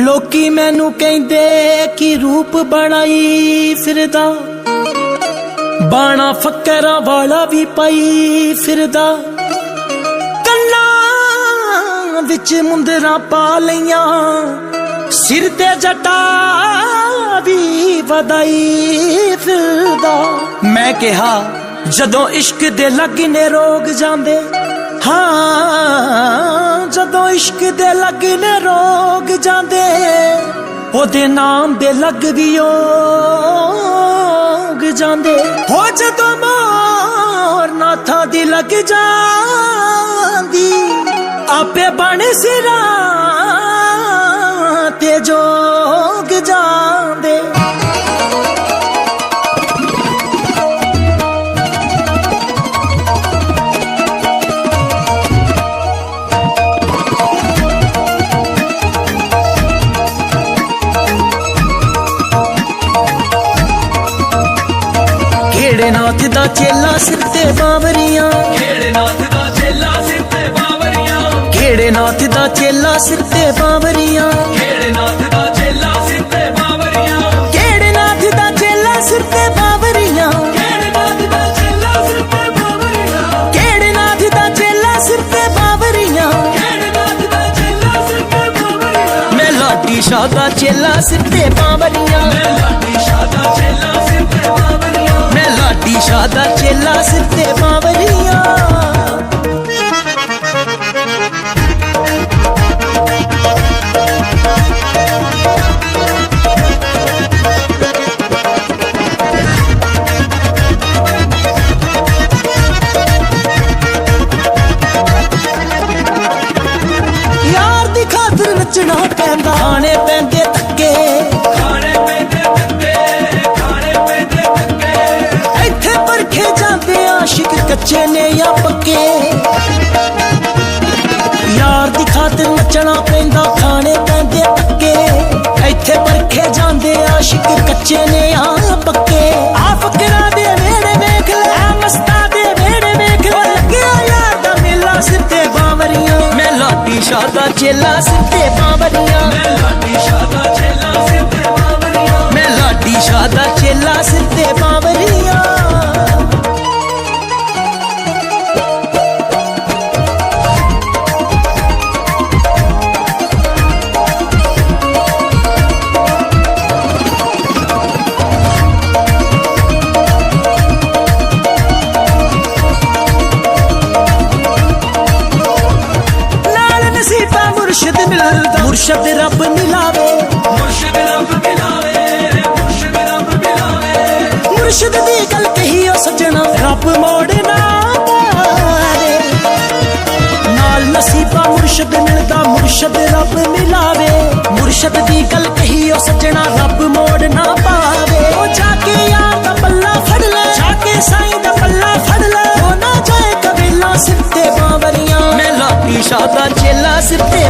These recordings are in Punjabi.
ਲੋਕੀ ਮੈਨੂੰ ਕਹਿੰਦੇ ਕਿ ਰੂਪ ਬਣਾਈ ਫਿਰਦਾ। ਬਾਣਾ ਫੱਕਰਾਂ ਵਾਲਾ ਵੀ ਪਾਈ ਫਿਰਦਾ। ਕੰਨਾਂ ਵਿੱਚ ਮੁੰਦਰਾਂ ਪਾ ਲਈਆਂ। ਸਿਰ ਤੇ ਜਟਾ ਵੀ ਵਧਾਈ ਫਿਰਦਾ। ਮੈਂ ਕਿਹਾ, ਜਦੋਂ ਇਸ਼ਕ ਦੇ ਲੱਗ ਨੇ ਰੋਗ ਜਾਂਦੇ ਹਾਂ, ਜਦੋਂ ਇਸ਼ਕ ਦੇ ਲੱਗਨੇ ਰੋਗ ਜਾਂਦੇ, ਉਹਦੇ ਨਾਮ ਦੇ ਲੱਗ ਵੀ ਓਗ ਜਾਂਦੇ। ਹੋ ਜਦੋਂ ਮੋਰ ਨਾਥਾਂ ਦੀ ਲੱਗ ਜਾਂਦੀ, ਆਪੇ ਬਣ ਸਿਰਾਂ ਕਿਹੜੇ ਨਾਥ ਦਾ ਚੇਲਾ ਸਿਰ ਤੇ ਬਾਵਰੀਆਂ ਖੇੜੇ ਨਾਥ ਦਾ ਚੇਲਾ ਸਿਰ ਤੇ ਬਾਵਰੀਆਂ ਕਿਹੜੇ ਨਾਥ ਦਾ ਚੇਲਾ ਸਿਰ ਤੇ ਬਾਵਰੀਆਂ ਖੇੜੇ ਨਾਥ ਦਾ ਚੇਲਾ ਸਿਰ ਤੇ ਬਾਵਰੀਆਂ ਕਿਹੜੇ ਨਾਥ ਦਾ ਚੇਲਾ ਸਿਰ ਤੇ ਬਾਵਰੀਆਂ ਖੇੜੇ ਨਾਥ ਦਾ ਚੇਲਾ ਸਿਰ ਤੇ ਬਾਵਰੀਆਂ ਕਿਹੜੇ ਨਾਥ ਦਾ ਚੇਲਾ ਸਿਰ ਤੇ ਬਾਵਰੀਆਂ ਖੇੜੇ ਨਾਥ ਦਾ ਚੇਲਾ ਸਿਰ ਤੇ ਬਾਵਰੀਆਂ ਮੈਂ ਲਾਡੀ ਸ਼ਾਹ ਦਾ ਚੇਲਾ ਸਿਰ ਤੇ ਬਾਵਰੀਆਂ ਮੈਂ ਲਾਡੀ ਸ਼ਾਹ ਦਾ ਚੇਲਾ ਸਿਰ ਤੇ ਬਾਵਰੀਆਂ ਮੈਂ ਦਾ ਚੇਲਾ ਸਿਰ ਤੇ ਬਾਵਰੀਆਂ। ਆਸ਼ਿਕ ਨੇ ਜਾਂ ਪੱਕੇ। ਯਾਰ ਦੀ ਖਾਤਰ ਨੱਚਣਾ ਪੈਂਦਾ, ਖਾਣੇ ਪੈਂਦੇ ਪੱਕੇ। ਇੱਥੇ ਪਰਖੇ ਜਾਂਦੇ ਆਸ਼ਿਕ ਕੱਚੇ ਨੇ ਆ ਪੱਕੇ। ਆ ਫਕਰਾਂ ਦੇ ਵੇੜੇ ਵੇਖ ਲੈ, ਆ ਮਸਤਾਂ ਦੇ ਵੇੜੇ ਵੇਖ ਲੈ। ਲੱਗਿਆ ਯਾਰ ਦਾ ਮੇਲਾ ਸਿਰ ਬਾਵਰੀਆਂ। ਮੈਂ ਲਾਡੀ ਸ਼ਾਹ ਦਾ ਚੇਲਾ ਸਿਰ ਤੇ ਬਾਵਰੀਆਂ। ਮੈਂ ਲਾਡੀ ਸ਼ਾਹ ਦਾ ਚੇਲਾ ਮੁਰਸ਼ਿਦ ਰੱਬ ਮਿਲਾਵੇ। ਮੁਰਸ਼ਿਦ ਰੱਬ ਮਿਲਾਵੇ ਮੁਰਸ਼ਿਦ ਰੱਬ ਮਿਲਾਵੇ। ਮੁਰਸ਼ਿਦ ਦੀ ਗੱਲ ਕਹੀ ਉਹ ਸੱਜਣਾ ਰੱਬ ਮੋੜ ਨਾ ਪਾਵੇ। ਨਾਲ ਨਸੀਬਾ ਮੁਰਸ਼ਿਦ ਮਿਲਦਾ ਮੁਰਸ਼ਿਦ ਰੱਬ ਮਿਲਾਵੇ। ਮੁਰਸ਼ਿਦ ਦੀ ਗੱਲ ਕਹੀ ਉਹ ਸੱਜਣਾ ਰੱਬ ਮੋੜ ਨਾ ਪਾਵੇ। ਉਹ ਜਾ ਕੇ ਯਾਰ ਦਾ ਪੱਲਾ ਫੜ ਲੈ। ਜਾ ਕੇ ਸਾਈਂ ਦਾ ਪੱਲਾ ਫੜ ਲੈ। ਉਹ ਨਾ ਜਾਏ ਕਬੀਲਾ ਸਿਰ ਤੇ ਬਾਵਰੀਆਂ। ਮੈਂ ਲਾਡੀ ਸ਼ਾਹ ਦਾ ਚੇਲਾ ਸਿਰ ਤੇ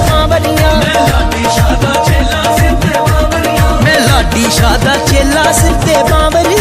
ਸ਼ਾਹ ਦਾ ਚੇਲਾ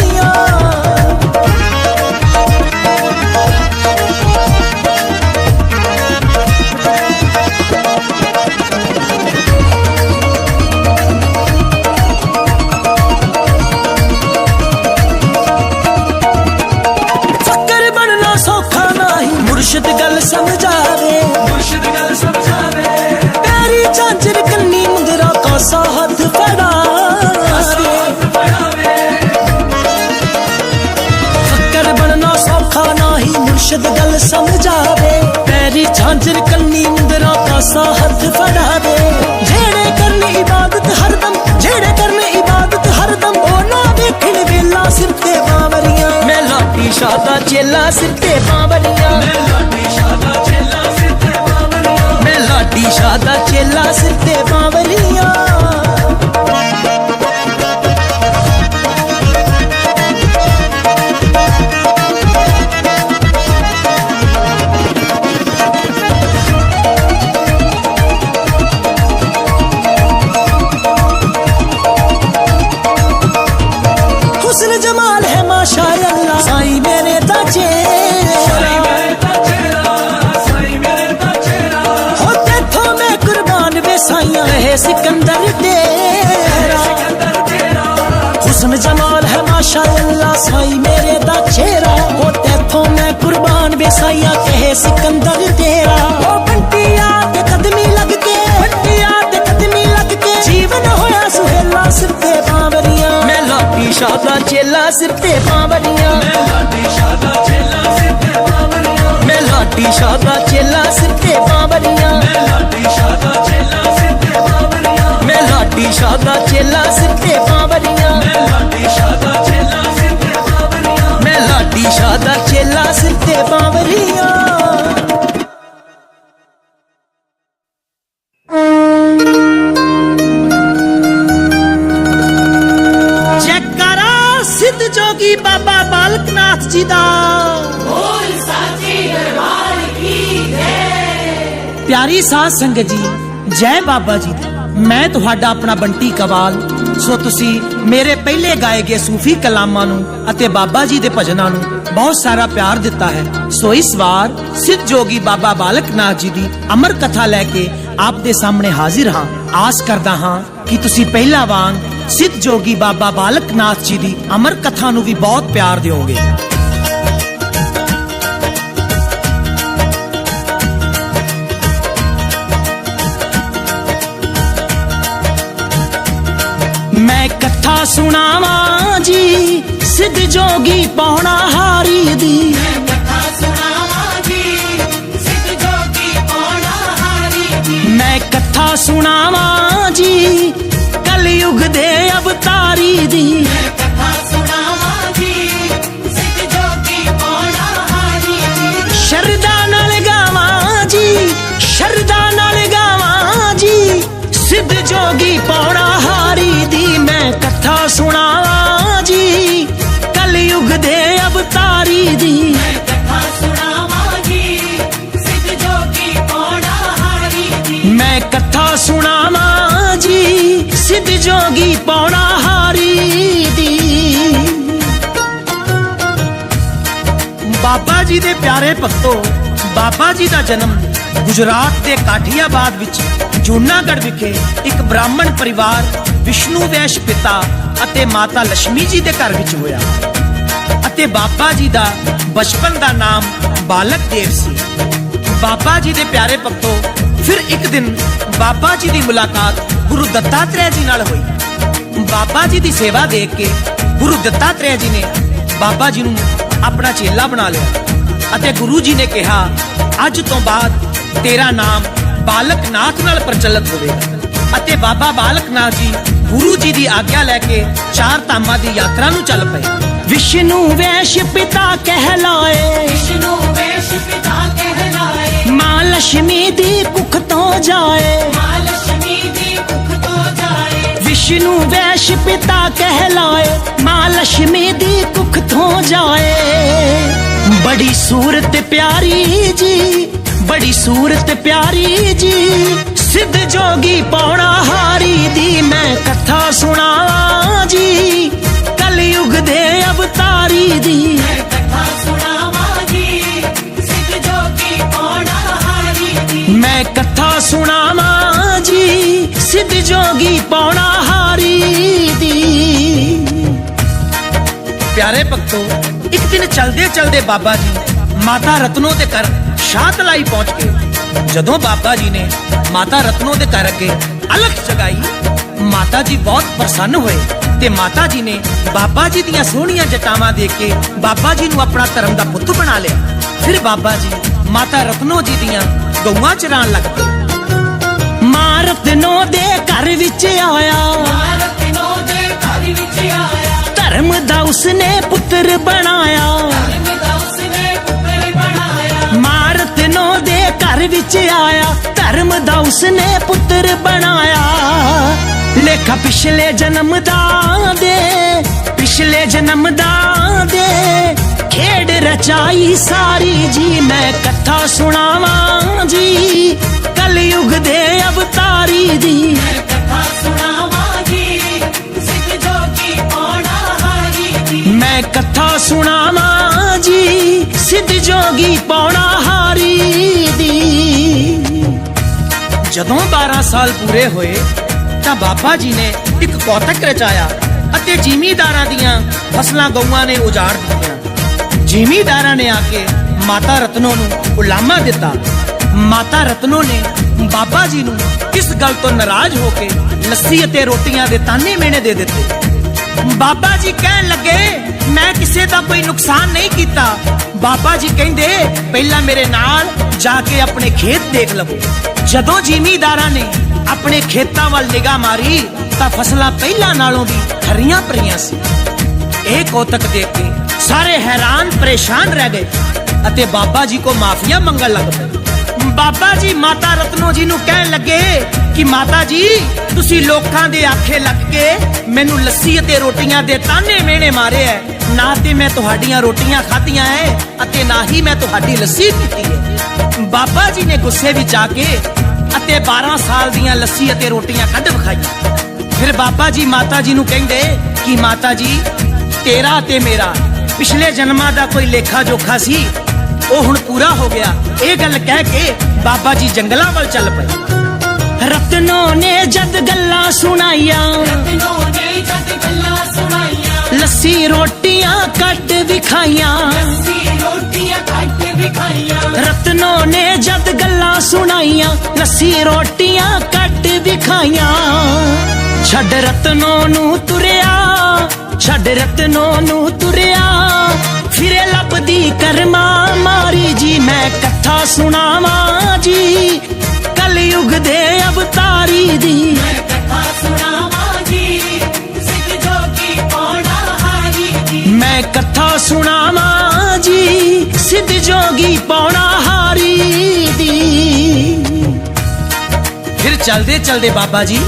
ਸਮਝਾਵੇ। ਪੈਰੀ ਝਾਂਜਰ ਕੰਨੀ ਮੁੰਦਰਾ ਕਾਸਾ ਹੱਥ ਫੜਾਵੇ। ਜਿਹੜੇ ਕਰਨ ਇਬਾਦਤ ਹਰਦਮ, ਜਿਹੜੇ ਕਰਨ ਇਬਾਦਤ ਹਰਦਮ ਉਹ ਵੇਖਣ ਵੇਲਾ ਸਿਰ ਤੇ ਬਾਵਰੀਆਂ। ਮੈਂ ਲਾਡੀ ਸ਼ਾਹ ਦਾ ਚੇਲਾ ਸਿਰ ਵੇਸਾਈਆ ਕਹੇ ਸਿਕੰਦਰ ਤੇਰਾ। ਉਹ ਬੰਟਿਆ ਤੇ ਕਦਮੀ ਲੱਗ ਕੇ। ਬੰਟਿਆ ਤੇ ਕਦਮੀ ਲੱਗ ਕੇ। ਜੀਵਨ ਹੋਇਆ ਸੁਹੇਲਾ ਸਿਰ ਤੇ ਬਾਂਵਰੀਆਂ। ਮੈਂ ਲਾਟੀ ਸ਼ਾਹ ਦਾ ਚੇਲਾ ਸਿਰ ਤੇ ਬਾਂਵਰੀਆਂ। ਮੈਂ ਲਾਡੀ ਸ਼ਾਦਾ ਚੇਲਾ ਸਿੱਧੇ ਬਾਬਰੀਆਂ ਮੈਂ ਲਾਟੀ ਸ਼ਾਹ ਦਾ ਚੇਲਾ ਸਿਰ ਤੇ ਬਾਂਵਰੀਆਂ। ਮੈਂ ਚੇਲਾ ਲਾਟੀ ਸ਼ਾਹ ਦਾ ਚੇਲਾ ਸਿਰ ਤੇ ਬਾਂਵਰੀਆਂ। ਮੈਂ ਸ਼ਾਦਾ ਚੇਲਾ ਦਾ ਚੇਲਾ ਸਿਰ ਤੇ ਬਾਂਵਰੀਆਂ। ਜੈਕਾਰਾ ਸਿੱਧ ਜੋਗੀ ਬਾਬਾ ਬਾਲਕਨਾਥ ਜੀ ਦਾ। ਪਿਆਰੀ ਸਾਧ ਸੰਗਤ ਜੀ ਜੈ ਬਾਬਾ ਜੀ ਮੈਂ ਤੁਹਾਡਾ ਆਪਣਾ ਬੰਟੀ ਕਵਾਲ। ਸੋ ਤੁਸੀਂ ਮੇਰੇ ਪਹਿਲੇ ਗਾਏ ਗਏ ਸੂਫੀ ਕਲਾਮਾਂ ਨੂੰ ਅਤੇ ਬਾਬਾ ਜੀ ਦੇ ਭਜਨਾਂ ਨੂੰ ਬਹੁਤ ਸਾਰਾ ਪਿਆਰ ਦਿੱਤਾ ਹੈ। ਸੋ ਇਸ ਵਾਰ ਸਿੱਧ ਜੋਗੀ ਬਾਬਾ ਬਾਲਕਨਾਥ ਜੀ ਦੀ ਅਮਰ ਕਥਾ ਲੈ ਕੇ ਆਪ ਦੇ ਸਾਹਮਣੇ ਹਾਜ਼ਰ ਹਾਂ। ਆਸ ਕਰਦਾ ਹਾਂ ਕਿ ਤੁਸੀਂ ਪਹਿਲਾ ਵਾਂਗ ਸਿੱਧ ਜੋਗੀ ਬਾਬਾ ਬਾਲਕਨਾਥ ਜੀ ਦੀ ਅਮਰ ਕਥਾ ਨੂੰ ਵੀ ਬਹੁਤ ਪਿਆਰ ਦਿਓਗੇ। ਕਥਾ ਸੁਣਾਵਾਂ ਜੀ, ਸਿੱਧ ਜੋਗੀ ਪੌਣਾ ਹਾਰੀ ਦੀ। ਮੈਂ ਕਥਾ ਸੁਣਾਵਾਂ ਜੀ, ਕਲਯੁਗ ਦੇ ਅਵਤਾਰੀ ਦੀ। ਅਵਤਾਰੀ ਦੀ। ਮੈਂ ਕਥਾ ਸੁਣਾਵਾਂ ਜੀ? ਸਿੱਧ ਜੋਗੀ ਪੌੜਾ ਹਾਰੀ ਦੀ? ਬਾਬਾ ਜੀ ਦੇ ਪਿਆਰੇ ਭਗਤੋ ਬਾਬਾ ਜੀ ਦਾ ਜਨਮ ਗੁਜਰਾਤ ਦੇ ਕਾਠੀਆਬਾਦ ਵਿੱਚ ਜੂਨਾਗੜ੍ਹ ਵਿਖੇ ਇੱਕ ਬ੍ਰਾਹਮਣ ਪਰਿਵਾਰ ਵਿਸ਼ਨੂੰ ਵੈਸ਼ ਪਿਤਾ ਅਤੇ ਮਾਤਾ ਲక్ష్ਮੀ ਜੀ ਦੇ ਘਰ ਵਿੱਚ ਹੋਇਆ। ਅਤੇ ਬਾਬਾ ਜੀ ਦਾ ਬਚਪਨ ਦਾ ਨਾਮ ਬਾਲਕ ਦੇਵ ਸੀ। ਬਾਬਾ ਜੀ ਦੇ ਪਿਆਰੇ ਭਗਤੋ, ਫਿਰ ਇੱਕ ਦਿਨ ਬਾਬਾ ਜੀ ਦੀ ਮੁਲਾਕਾਤ ਗੁਰੂ ਦੱਤਾਤਰੇయ ਜੀ ਨਾਲ ਹੋਈ। ਬਾਬਾ ਜੀ ਦੀ ਸੇਵਾ ਦੇਖ ਕੇ ਗੁਰੂ ਦੱਤਾਤਰੇయ ਜੀ ਨੇ ਬਾਬਾ ਜੀ ਨੂੰ ਆਪਣਾ ਚੇਲਾ ਬਣਾ ਲਿਆ ਅਤੇ ਗੁਰੂ ਜੀ ਨੇ ਕਿਹਾ, ਅੱਜ ਤੋਂ ਬਾਅਦ ਤੇਰਾ ਨਾਮ ਬਾਲਕਨਾਥ ਨਾਲ ਪ੍ਰਚਲਿਤ ਹੋਵੇਗਾ ਅਤੇ ਬਾਬਾ ਬਾਲਕਨਾਥ ਜੀ ਗੁਰੂ ਜੀ ਦੀ ਆਗਿਆ ਲੈ ਕੇ ਚਾਰ ਧਾਮਾਂ ਦੀ ਯਾਤਰਾ ਨੂੰ ਚੱਲ ਪਏ। ਵਿਸ਼ਨੂੰ ਵੈਸ਼ ਪਿਤਾ ਕਹਿਲਾਏ। ਵਿਸ਼ਨੂੰ ਵੈਸ਼ ਪਿਤਾ ਕਹਿਲਾਏ। ਮਾਂ ਲక్ష్ਮੀ ਦੀ ਕੁੱਖ ਤੋਂ ਜਾਏ। ਮਾਂ ਲక్ష్ਮੀ ਦੀ ਕੁੱਖ ਤੋਂ ਜਾਏ। ਵਿਸ਼ਨੂੰ ਵੈਸ਼ ਪਿਤਾ ਕਹਿਲਾਏ। ਮਾਂ ਲక్ష్ਮੀ ਦੀ ਕੁੱਖ ਤੋਂ ਜਾਏ। ਬੜੀ ਸੂਰਤ ਪਿਆਰੀ ਜੀ ਬੜੀ ਸੂਰਤ ਪਿਆਰੀ ਜੀ। ਸਿੱਧ ਜੋਗੀ ਪੌਣਾ ਹਾਰੀ ਦੀ ਮੈਂ ਕਥਾ ਸੁਣਾਵਾਂ ਜੀ। ਕਲਯੁਗ ਦੇ ਅਵਤਾਰੀ ਦੀ। ਮੈਂ ਕਥਾ ਸੁਣਾਵਾਂ ਜੀ। ਸਿੱਧ ਜੋਗੀ ਪੌਣਾ ਹਾਰੀ ਦੀ। ਪਿਆਰੇ ਭਗਤੋ, ਇੱਕ ਦਿਨ ਚਲਦੇ ਚਲਦੇ ਬਾਬਾ ਜੀ ਮਾਤਾ ਰਤਨੋ ਦੇ ਘਰ ਸ਼ਾਹਤਲਾਈ ਪਹੁੰਚ ਗਏ। ਜਦੋਂ ਬਾਬਾ ਜੀ ਨੇ ਮਾਤਾ ਰਤਨੋ ਦੇ ਘਰ ਅੱਗੇ ਅਲਖ ਜਗਾਈ ਮਾਤਾ ਜੀ ਬਹੁਤ ਪ੍ਰਸੰਨ ਹੋਏ ਤੇ ਮਾਤਾ ਜੀ ਨੇ ਬਾਬਾ ਜੀ ਦੀਆਂ ਸੋਹਣੀਆਂ ਜਟਾਵਾਂ ਦੇ ਕੇ ਬਾਬਾ ਜੀ ਨੂੰ ਆਪਣਾ ਧਰਮ ਦਾ ਪੁੱਤ ਬਣਾ ਲਿਆ। ਫਿਰ ਬਾਬਾ ਜੀ ਮਾਤਾ ਰਤਨੋ ਜੀ ਦੀਆਂ ਗਊਆਂ ਚਰਾਉਣ ਲੱਗ ਪਏ। ਮਾਂ ਰਤਨੋ ਦੇ ਘਰ ਵਿੱਚ ਆਇਆ। ਧਰਮ ਦਾ ਉਸਨੇ ਪੁੱਤਰ ਬਣਾਇਆ। ਮਾਂ ਰਤਨੋ ਦੇ ਘਰ ਵਿੱਚ ਆਇਆ। ਧਰਮ ਦਾ ਉਸਨੇ ਪੁੱਤਰ ਬਣਾਇਆ। ਲੇਖਾ ਪਿਛਲੇ ਜਨਮ ਦਾ ਦੇ ਪਿਛਲੇ ਜਨਮ ਦਾ ਦੇ। ਖੇਡ ਰਚਾਈ ਸਾਰੀ ਜੀ ਮੈਂ ਕਥਾ ਸੁਣਾਵਾਂ ਜੀ। ਕਲਯੁਗ ਦੇ ਅਵਤਾਰੀ ਦੀ। ਮੈਂ ਕਥਾ ਸੁਣਾਵਾਂ ਜੀ ਸਿੱਧ ਜੋਗੀ ਪੌਣਾ ਹਾਰੀ ਦੀ। ਜਦੋਂ 12 ਸਾਲ ਪੂਰੇ ਹੋਏ ਤਾਂ ਬਾਬਾ ਜੀ ਨੇ ਇੱਕ ਕੌਤਕ ਰਚਾਇਆ ਅਤੇ ਜ਼ਿਮੀਂਦਾਰਾਂ ਦੀਆਂ ਫਸਲਾਂ ਗਊਆਂ ਨੇ ਉਜਾੜ ਦਿੱਤੀਆਂ। ਜ਼ਿਮੀਂਦਾਰਾਂ ਨੇ ਆ ਕੇ ਮਾਤਾ ਰਤਨੋ ਨੂੰ ਉਲਾਮਾ ਦਿੱਤਾ। ਮਾਤਾ ਰਤਨੋ ਨੇ ਬਾਬਾ ਜੀ ਨੂੰ ਇਸ ਗੱਲ ਤੋਂ ਨਾਰਾਜ਼ ਹੋ ਕੇ ਲੱਸੀ ਅਤੇ ਰੋਟੀਆਂ ਦੇ ਤਾਨੇ ਮੇਣੇ ਦੇ ਦਿੱਤੇ। ਬਾਬਾ ਜੀ ਕਹਿਣ ਲੱਗੇ, ਮੈਂ ਕਿਸੇ ਦਾ ਕੋਈ ਨੁਕਸਾਨ ਨਹੀਂ ਕੀਤਾ। ਬਾਬਾ ਜੀ ਕਹਿੰਦੇ, ਪਹਿਲਾਂ ਮੇਰੇ ਨਾਲ ਜਾ ਕੇ ਆਪਣੇ ਖੇਤ ਦੇਖ ਲਵੋ। ਜਦੋਂ ਜ਼ਿਮੀਦਾਰਾਂ ਨੇ ਆਪਣੇ ਖੇਤਾਂ ਵੱਲ ਨਿਗਾਹ ਮਾਰੀ ਤਾਂ ਫਸਲਾਂ ਪਹਿਲਾਂ ਨਾਲੋਂ ਵੀ ਹਰੀਆਂ ਭਰੀਆਂ ਸੀ। ਇਹ ਕੌਤਕ ਦੇਖ ਕੇ ਸਾਰੇ ਹੈਰਾਨ, ਪਰੇਸ਼ਾਨ ਰਹਿ ਗਏ ਅਤੇ ਬਾਬਾ ਜੀ ਕੋ ਮਾਫੀਆਂ ਮੰਗਣ ਲੱਗ ਪਏ। ਬਾਬਾ ਜੀ, ਮਾਤਾ ਰਤਨੋ ਜੀ ਨੂੰ ਕਹਿਣ ਲੱਗੇ ਕਿ ਮਾਤਾ ਜੀ, ਤੁਸੀਂ ਲੋਕਾਂ ਦੇ ਆਖੇ ਲੱਗ ਕੇ ਮੈਨੂੰ ਲੱਸੀ ਅਤੇ ਰੋਟੀਆਂ ਦੇ ਤਾਨੇ ਮੇਣੇ ਮਾਰੇ ਐ। ਨਾ ਤੇ ਮੈਂ ਤੁਹਾਡੀਆਂ ਰੋਟੀਆਂ ਖਾਧੀਆਂ ਐ ਅਤੇ ਨਾ ਹੀ ਮੈਂ ਤੁਹਾਡੀ ਲੱਸੀ ਪੀਤੀ ਹੈ ਬਾਬਾ ਜੀ ਨੇ ਗੁੱਸੇ ਵਿੱਚ ਆ ਕੇ ਅਤੇ 12 ਸਾਲ ਦੀਆਂ ਲੱਸੀ ਅਤੇ ਰੋਟੀਆਂ ਕੱਢ ਵਿਖਾਈਆਂ। ਫਿਰ ਬਾਬਾ ਜੀ, ਮਾਤਾ ਜੀ ਨੂੰ ਕਹਿੰਦੇ ਕਿ ਮਾਤਾ ਜੀ, ਤੇਰਾ ਤੇ ਮੇਰਾ, ਪਿਛਲੇ ਜਨਮਾਂ ਦਾ ਕੋਈ ਲੇਖਾ ਜੋਖਾ ਸੀ, ਉਹ ਹੁਣ ਪੂਰਾ ਹੋ ਗਿਆ। ਇਹ ਗੱਲ ਕਹਿ ਕੇ ਬਾਬਾ ਜੀ ਜੰਗਲਾਂ ਵੱਲ ਚੱਲ ਪਏ। ਰਤਨੋ ਨੇ ਜਦ ਗੱਲਾਂ ਸੁਣਾਈਆਂ। ਤਿਨੋਂ ਨੇ ਜਦ ਗੱਲਾਂ ਸੁਣਾਈਆਂ ਲੱਸੀ ਰੋਟੀਆਂ ਕੱਢ ਵਿਖਾਈਆਂ। ਸੀ ਰੋਟੀਆਂ ਕੱਟ ਵਿਖਾਈਆਂ। ਰਤਨੋ ਨੇ ਜਦ ਗੱਲਾਂ ਸੁਣਾਈਆਂ ਲੱਸੀ ਰੋਟੀਆਂ ਕੱਢ ਵਿਖਾਈਆਂ। ਛੱਡ ਰਤਨੋ ਨੂੰ ਤੁਰਿਆ ਛੱਡ ਰਤਨੋ ਨੂੰ ਤੁਰਿਆ। ਫਿਰੇ ਲੱਭਦੀ ਕਰਮਾ ਮਾਰੀ ਜੀ ਮੈਂ ਕਥਾ ਸੁਣਾਵਾਂ ਜੀ। ਕਲਯੁਗ ਦੇ ਅਵਤਾਰੀ ਦੀ। ਚਲਦੇ ਚਲਦੇ ਬਾਬਾ ਜੀ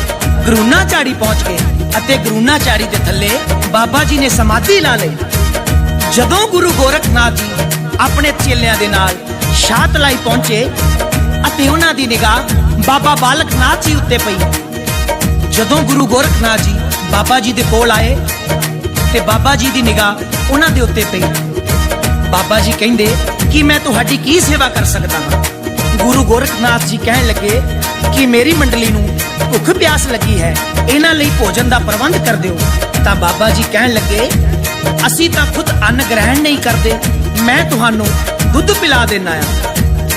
ਗਰੂਨਾ ਝਾੜੀ ਪਹੁੰਚ ਗਏ ਅਤੇ ਗਰੂਨਾ ਝਾੜੀ ਦੇ ਥੱਲੇ ਬਾਬਾ ਜੀ ਨੇ ਸਮਾਧੀ ਲਾ ਲਈ। ਜਦੋਂ ਗੁਰੂ ਗੋਰਖਨਾਥ ਜੀ ਆਪਣੇ ਚੇਲਿਆਂ ਦੇ ਨਾਲ ਸ਼ਾਤਲਾਈ ਪਹੁੰਚੇ ਅਤੇ ਉਹਨਾਂ ਦੀ ਨਿਗਾਹ ਬਾਬਾ ਬਾਲਕ ਨਾਥ ਜੀ ਉੱਤੇ ਪਈ। ਜਦੋਂ ਗੁਰੂ ਗੋਰਖਨਾਥ ਜੀ ਬਾਬਾ ਜੀ ਦੇ ਕੋਲ ਆਏ ਤੇ ਬਾਬਾ ਜੀ ਦੀ ਨਿਗਾਹ ਉਹਨਾਂ ਦੇ ਉੱਤੇ ਪਈ। ਬਾਬਾ ਜੀ ਕਹਿੰਦੇ, ਕਿ ਮੈਂ ਤੁਹਾਡੀ ਕੀ ਸੇਵਾ ਕਰ ਸਕਦਾ ਹਾਂ? ਗੁਰੂ ਗੋਰਖਨਾਥ ਜੀ ਕਹਿਣ ਲੱਗੇ ਕਿ ਮੇਰੀ ਮੰਡਲੀ ਨੂੰ ਭੁੱਖ ਪਿਆਸ ਲੱਗੀ ਹੈ, ਇਹਨਾਂ ਲਈ ਭੋਜਨ ਦਾ ਪ੍ਰਬੰਧ ਕਰ ਦਿਓ। ਤਾਂ ਬਾਬਾ ਜੀ ਕਹਿਣ ਲੱਗੇ, ਅਸੀਂ ਤਾਂ ਖੁਦ ਅੰਨ ਗ੍ਰਹਿਣ ਨਹੀਂ ਕਰਦੇ, ਮੈਂ ਤੁਹਾਨੂੰ ਦੁੱਧ ਪਿਲਾ ਦੇਣਾ ਆ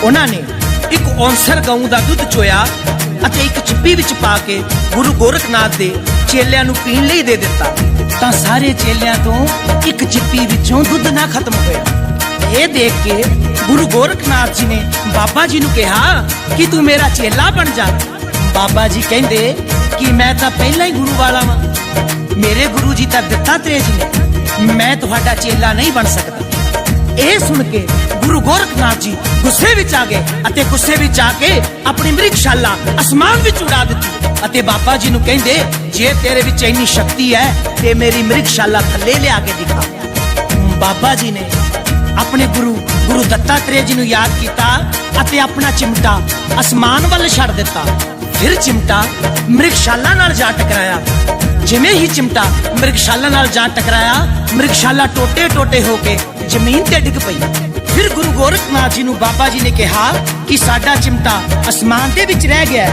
ਉਹਨਾਂ ਨੇ ਇੱਕ ਔਂਸਰ ਗਊ ਦਾ ਦੁੱਧ ਚੋਇਆ ਅਤੇ ਇੱਕ ਚਿੱਪੀ ਵਿੱਚ ਪਾ ਕੇ ਗੁਰੂ ਗੋਰਖਨਾਥ ਦੇ ਚੇਲਿਆਂ ਨੂੰ ਪੀਣ ਲਈ ਦੇ ਦਿੱਤਾ। ਤਾਂ ਸਾਰੇ ਚੇਲਿਆਂ ਤੋਂ ਇੱਕ ਚਿੱਪੀ ਵਿੱਚੋਂ ਦੁੱਧ ਨਾ ਖਤਮ ਹੋਇਆ। ਇਹ ਦੇਖ ਕੇ ਗੁਰੂ ਗੋਰਖਨਾਥ ਜੀ ਨੇ ਬਾਬਾ ਜੀ ਨੂੰ ਕਿਹਾ ਕਿ ਤੂੰ ਮੇਰਾ ਚੇਲਾ ਬਣ ਜਾ। ਬਾਬਾ ਜੀ ਕਹਿੰਦੇ ਕਿ ਮੈਂ ਤਾਂ ਪਹਿਲਾਂ ਹੀ ਗੁਰੂ ਵਾਲਾ ਵਾਂ। ਮੇਰੇ ਗੁਰੂ ਜੀ ਤਾਂ ਦਿੱਤਾ ਤੇਜ ਨੇ। ਮੈਂ ਤੁਹਾਡਾ ਚੇਲਾ ਨਹੀਂ ਬਣ ਸਕਦਾ। ਇਹ ਸੁਣ ਕੇ ਗੁਰੂ ਗੋਰਖਨਾਥ ਜੀ ਗੁੱਸੇ ਵਿੱਚ ਆ ਗਏ ਅਤੇ ਗੁੱਸੇ ਵਿੱਚ ਆ ਕੇ ਆਪਣੀ ਮ੍ਰਿਗਸ਼ਾਲਾ ਅਸਮਾਨ ਵਿੱਚ ਉਡਾ ਦਿੱਤੀ ਅਤੇ ਬਾਬਾ ਜੀ ਨੂੰ ਕਹਿੰਦੇ, ਜੇ ਤੇਰੇ ਵਿੱਚ ਇੰਨੀ ਸ਼ਕਤੀ ਹੈ, ਤੇ ਮੇਰੀ ਮ੍ਰਿਗਸ਼ਾਲਾ ਥੱਲੇ ਲਿਆ ਕੇ ਦਿਖਾ। ਬਾਬਾ ਜੀ ਨੇ ਆਪਣੇ ਗੁਰੂ ਗੁਰੂ ਦੱਤਾਤਰੇయ ਜੀ ਨੂੰ ਯਾਦ ਕੀਤਾ ਅਤੇ ਆਪਣਾ ਚਿਮਟਾ ਅਸਮਾਨ ਵੱਲ ਛੱਡ ਦਿੱਤਾ। ਫਿਰ ਚਿਮਟਾ ਮ੍ਰਿਗਸ਼ਾਲਾ ਨਾਲ ਜਾ ਟਕਰਾਇਆ। ਜਿਵੇਂ ਹੀ ਚਿਮਟਾ ਮ੍ਰਿਗਸ਼ਾਲਾ ਨਾਲ ਜਾ ਟਕਰਾਇਆ, ਮ੍ਰਿਗਸ਼ਾਲਾ ਟੋਟੇ ਟੋਟੇ ਹੋ ਕੇ ਜ਼ਮੀਨ ਤੇ ਡਿੱਗ ਪਈ। ਫਿਰ ਗੁਰੂ ਗੋਰਖਨਾਥ ਜੀ ਨੂੰ ਬਾਬਾ ਜੀ ਨੇ ਕਿਹਾ ਕਿ ਸਾਡਾ ਚਿਮਟਾ ਅਸਮਾਨ ਦੇ ਵਿੱਚ ਰਹਿ ਗਿਆ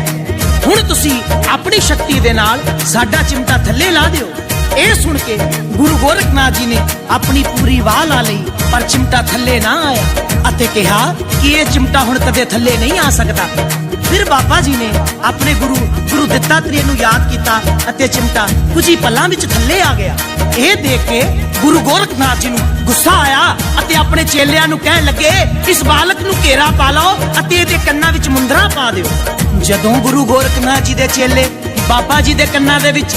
ਹੁਣ ਤੁਸੀਂ ਆਪਣੀ ਸ਼ਕਤੀ ਦੇ ਨਾਲ ਸਾਡਾ ਚਿਮਟਾ ਥੱਲੇ ਲਾ ਦਿਓ। ਇਹ ਸੁਣ ਕੇ ਗੁਰੂ ਗੋਰਖਨਾਥ ਜੀ ਨੇ ਆਪਣੀ ਪੂਰੀ ਵਾਹ ਲਾ ਲਈ, ਪਰ ਚਿਮਟਾ ਥੱਲੇ ਨਾ ਆਇਆ ਅਤੇ ਕਿਹਾ ਕਿ ਇਹ ਚਿਮਟਾ ਹੁਣ ਕਦੇ ਥੱਲੇ ਨਹੀਂ ਆ ਸਕਦਾ। ਫਿਰ ਬਾਬਾ ਜੀ ਨੇ ਆਪਣੇ ਗੁਰੂ ਗੁਰੂ ਦਿੱਤਾਤਰੇయ ਨੂੰ ਯਾਦ ਕੀਤਾ ਅਤੇ ਚਿਮਟਾ ਕੁਝ ਹੀ ਪਲਾਂ ਵਿੱਚ ਥੱਲੇ ਆ ਗਿਆ। ਇਹ ਦੇਖ ਕੇ ਗੁਰੂ ਗੋਰਖਨਾਥ ਜੀ ਨੂੰ ਗੁੱਸਾ ਆਇਆ ਅਤੇ ਆਪਣੇ ਚੇਲਿਆਂ ਨੂੰ ਕਹਿਣ ਲੱਗੇ, ਇਸ ਬਾਲਕ ਨੂੰ ਘੇਰਾ ਪਾ ਲਓ ਅਤੇ ਇਹਦੇ ਕੰਨਾਂ ਵਿੱਚ ਮੁੰਦਰਾ ਪਾ ਦਿਓ। ਜਦੋਂ ਗੁਰੂ ਗੋਰਖਨਾਥ ਜੀ ਦੇ ਚੇਲੇ ਬਾਬਾ ਜੀ ਦੇ ਕੰਨਾਂ ਦੇ ਵਿੱਚ